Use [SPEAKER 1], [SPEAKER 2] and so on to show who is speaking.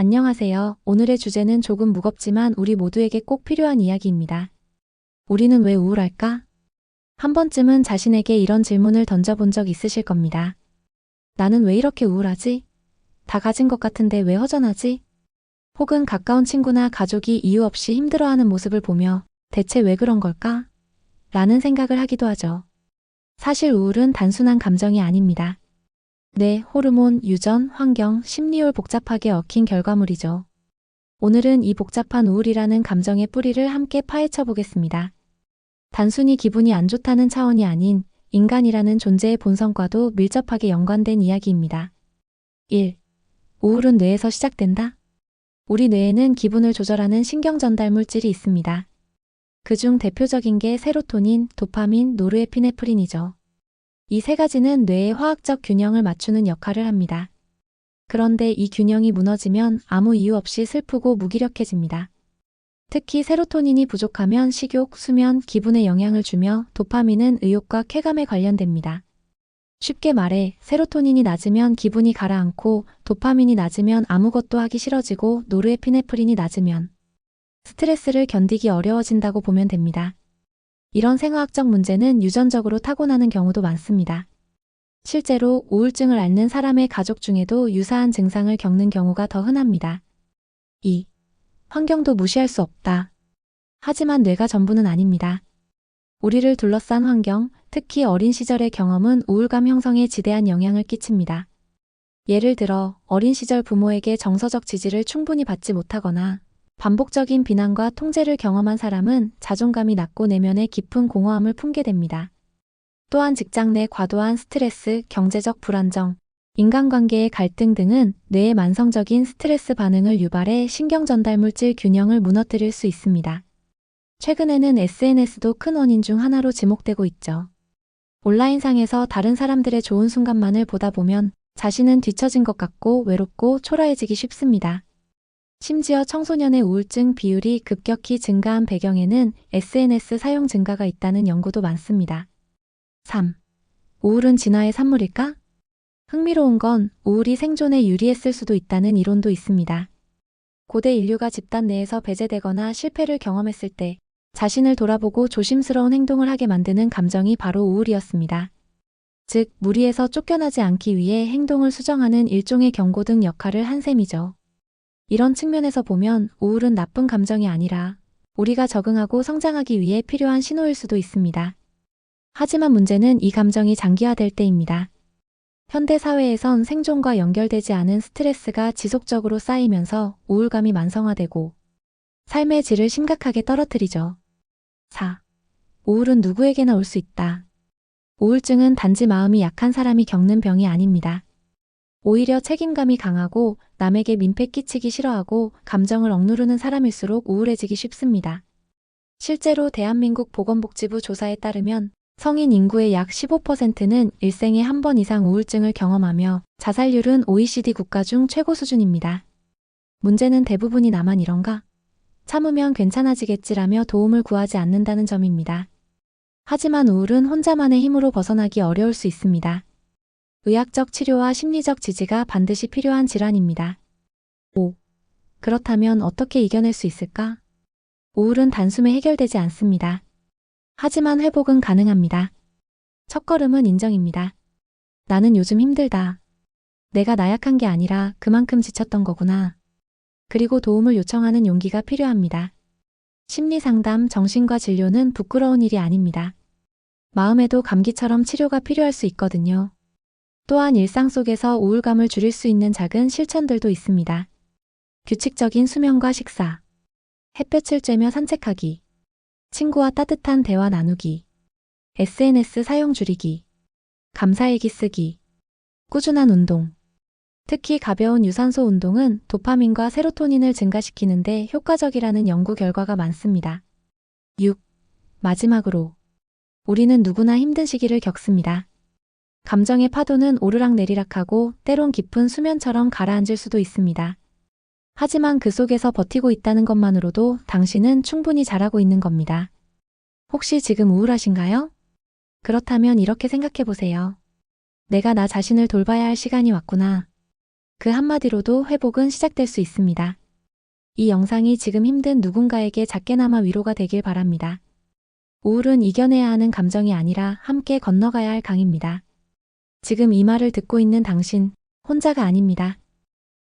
[SPEAKER 1] 안녕하세요. 오늘의 주제는 조금 무겁지만 우리 모두에게 꼭 필요한 이야기입니다. 우리는 왜 우울할까? 한 번쯤은 자신에게 이런 질문을 던져본 적 있으실 겁니다. 나는 왜 이렇게 우울하지? 다 가진 것 같은데 왜 허전하지? 혹은 가까운 친구나 가족이 이유 없이 힘들어하는 모습을 보며 대체 왜 그런 걸까? 라는 생각을 하기도 하죠. 사실 우울은 단순한 감정이 아닙니다. 뇌, 호르몬, 유전, 환경, 심리올 복잡하게 얽힌 결과물이죠. 오늘은 이 복잡한 우울이라는 감정의 뿌리를 함께 파헤쳐 보겠습니다. 단순히 기분이 안 좋다는 차원이 아닌 인간이라는 존재의 본성과도 밀접하게 연관된 이야기입니다. 1. 우울은 뇌에서 시작된다? 우리 뇌에는 기분을 조절하는 신경 전달 물질이 있습니다. 그중 대표적인 게 세로토닌, 도파민, 노르에피네프린이죠. 이 세 가지는 뇌의 화학적 균형을 맞추는 역할을 합니다. 그런데 이 균형이 무너지면 아무 이유 없이 슬프고 무기력해집니다. 특히 세로토닌이 부족하면 식욕, 수면, 기분에 영향을 주며 도파민은 의욕과 쾌감에 관련됩니다. 쉽게 말해 세로토닌이 낮으면 기분이 가라앉고 도파민이 낮으면 아무것도 하기 싫어지고 노르에피네프린이 낮으면 스트레스를 견디기 어려워진다고 보면 됩니다. 이런 생화학적 문제는 유전적으로 타고나는 경우도 많습니다. 실제로 우울증을 앓는 사람의 가족 중에도 유사한 증상을 겪는 경우가 더 흔합니다. 2. 환경도 무시할 수 없다. 하지만 뇌가 전부는 아닙니다. 우리를 둘러싼 환경, 특히 어린 시절의 경험은 우울감 형성에 지대한 영향을 끼칩니다. 예를 들어 어린 시절 부모에게 정서적 지지를 충분히 받지 못하거나 반복적인 비난과 통제를 경험한 사람은 자존감이 낮고 내면에 깊은 공허함을 품게 됩니다. 또한 직장 내 과도한 스트레스, 경제적 불안정, 인간관계의 갈등 등은 뇌의 만성적인 스트레스 반응을 유발해 신경 전달 물질 균형을 무너뜨릴 수 있습니다. 최근에는 SNS도 큰 원인 중 하나로 지목되고 있죠. 온라인상에서 다른 사람들의 좋은 순간만을 보다 보면 자신은 뒤처진 것 같고 외롭고 초라해지기 쉽습니다. 심지어 청소년의 우울증 비율이 급격히 증가한 배경에는 SNS 사용 증가가 있다는 연구도 많습니다. 3. 우울은 진화의 산물일까? 흥미로운 건 우울이 생존에 유리했을 수도 있다는 이론도 있습니다. 고대 인류가 집단 내에서 배제되거나 실패를 경험했을 때 자신을 돌아보고 조심스러운 행동을 하게 만드는 감정이 바로 우울이었습니다. 즉, 무리에서 쫓겨나지 않기 위해 행동을 수정하는 일종의 경고등 역할을 한 셈이죠. 이런 측면에서 보면 우울은 나쁜 감정이 아니라 우리가 적응하고 성장하기 위해 필요한 신호일 수도 있습니다. 하지만 문제는 이 감정이 장기화될 때입니다. 현대 사회에선 생존과 연결되지 않은 스트레스가 지속적으로 쌓이면서 우울감이 만성화되고 삶의 질을 심각하게 떨어뜨리죠. 4. 우울은 누구에게나 올 수 있다. 우울증은 단지 마음이 약한 사람이 겪는 병이 아닙니다. 오히려 책임감이 강하고 남에게 민폐 끼치기 싫어하고 감정을 억누르는 사람일수록 우울해지기 쉽습니다. 실제로 대한민국 보건복지부 조사에 따르면 성인 인구의 약 15%는 일생에 한 번 이상 우울증을 경험하며 자살률은 OECD 국가 중 최고 수준입니다. 문제는 대부분이 나만 이런가? 참으면 괜찮아지겠지라며 도움을 구하지 않는다는 점입니다. 하지만 우울은 혼자만의 힘으로 벗어나기 어려울 수 있습니다. 의학적 치료와 심리적 지지가 반드시 필요한 질환입니다. 5. 그렇다면 어떻게 이겨낼 수 있을까? 우울은 단숨에 해결되지 않습니다. 하지만 회복은 가능합니다. 첫걸음은 인정입니다. 나는 요즘 힘들다. 내가 나약한 게 아니라 그만큼 지쳤던 거구나. 그리고 도움을 요청하는 용기가 필요합니다. 심리 상담, 정신과 진료는 부끄러운 일이 아닙니다. 마음에도 감기처럼 치료가 필요할 수 있거든요. 또한 일상 속에서 우울감을 줄일 수 있는 작은 실천들도 있습니다. 규칙적인 수면과 식사, 햇볕을 쬐며 산책하기, 친구와 따뜻한 대화 나누기, SNS 사용 줄이기, 감사일기 쓰기, 꾸준한 운동. 특히 가벼운 유산소 운동은 도파민과 세로토닌을 증가시키는데 효과적이라는 연구 결과가 많습니다. 6. 마지막으로. 우리는 누구나 힘든 시기를 겪습니다. 감정의 파도는 오르락내리락하고 때론 깊은 수면처럼 가라앉을 수도 있습니다. 하지만 그 속에서 버티고 있다는 것만으로도 당신은 충분히 잘하고 있는 겁니다. 혹시 지금 우울하신가요? 그렇다면 이렇게 생각해 보세요. 내가 나 자신을 돌봐야 할 시간이 왔구나. 그 한마디로도 회복은 시작될 수 있습니다. 이 영상이 지금 힘든 누군가에게 작게나마 위로가 되길 바랍니다. 우울은 이겨내야 하는 감정이 아니라 함께 건너가야 할 강입니다. 지금 이 말을 듣고 있는 당신 혼자가 아닙니다.